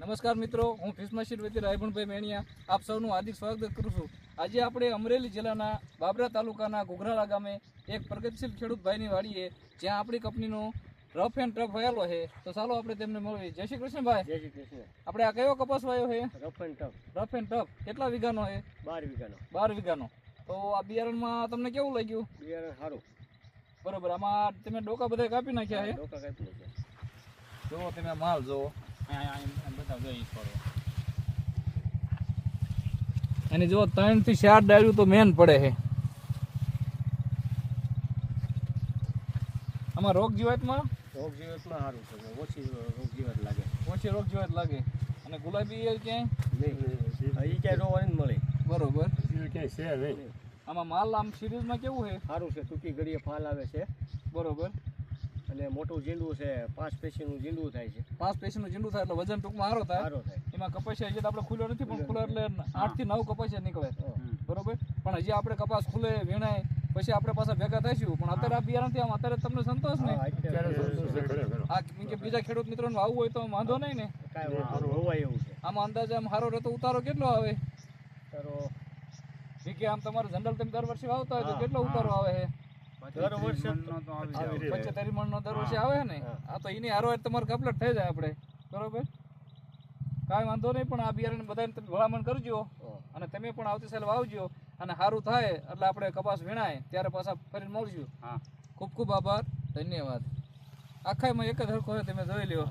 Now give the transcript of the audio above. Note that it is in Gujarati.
નમસ્કાર મિત્રો હું ફિશ મશીન વતી રાયભણભાઈ મેણિયા આપ સૌનું હાર્દિક સ્વાગત કરું છું. આજે આપણે અમરેલી જિલ્લાના બાબરા તાલુકાના ઘોઘરાળા ગામે એક પ્રગતિશીલ ખેડૂત ભાઈની વાડીએ જ્યાં આપણી કંપનીનો રફ એન્ડ ટફ વયેલો છે. તો ચાલો આપણે તેમને મળીએ. જય શ્રી કૃષ્ણભાઈ જય શ્રી કૃષ્ણ. આપણે આ કયો કપાસ વાયો છે? Rough and tough. Rough and tough. કેટલા વીઘાનો છે? બાર વીઘાનો. બાર વીઘાનો. તો આ બિયારણમાં તમને કેવું લાગ્યું? બિયારણ સારું. બરોબર. આમાં તમે ડોકા બધા કાપી નાખ્યા છે? ડોકા કાપી નાખ્યા. જુઓ તમે માલ જુઓ. અને જો ત્રણથી ચાર ડાળ્યું તો મેન પડે છે. આમાં રોગ જીવાતમાં? રોગ જીવતમાં સારું છે ઓછી રોગ જીવાત લાગે. ઓછી રોગ જીવાત લાગે. અને ગુલાબી એ ક્યાંય? નહીં એ ક્યાંય રોવાની મળે. બરોબર. ક્યાંય છે નહીં. આમાં માલ આમ સિરીઝમાં કેવું છે? સારું છે ટૂંકી ઘડીએ ફાલ આવે છે. બરોબર. અને મોટું જીંડું છે પાંચ પેશીનું જીંડું થાય છે. પાંચ પેશીનું જીંડું થાય એટલે વજન ટૂંકમાં સારો થાય. સારો થાય. એમાં કપાસિયા હજી આપણે ખુલ્લો નથી પણ ખુલ્લો એટલે આઠથી નવ કપાસિયા નીકળે. બરોબર? પણ હજી આપણે કપાસ ખુલે વીણાય પછી આપણે પાછા ભેગા થઈશું. પણ અત્યારે આ બિયારણથી આમ અત્યારે તમને સંતોષ ને આ કે બીજા ખેડૂત મિત્રોને વાવવું હોય તો વાંધો નહીં ને. આમાં અંદાજે આમ સારો રહેતો ઉતારો કેટલો આવે? તારો કે આમ તમારે જનરલ તમે દર વર્ષે વાવતા હોય તો કેટલો ઉતારો આવે છે દર વર્ષે પંચોતેર મણનો દર વર્ષે આવે ને? આ તો એની હારો તમારે કપલેટ થઈ જાય આપણે. બરોબર? કાંઈ વાંધો નહીં પણ આ બિયારણ બધાને તમે ભલામણ કરજો અને તમે પણ આવતી સાલ વાવજો અને સારું થાય એટલે આપણે કપાસ વીણાય ત્યારે પાછા ફરીને મળશું. ખૂબ ખૂબ આભાર ધન્યવાદ. આખામાં એક જ હરખો તમે જોઈ લ્યો.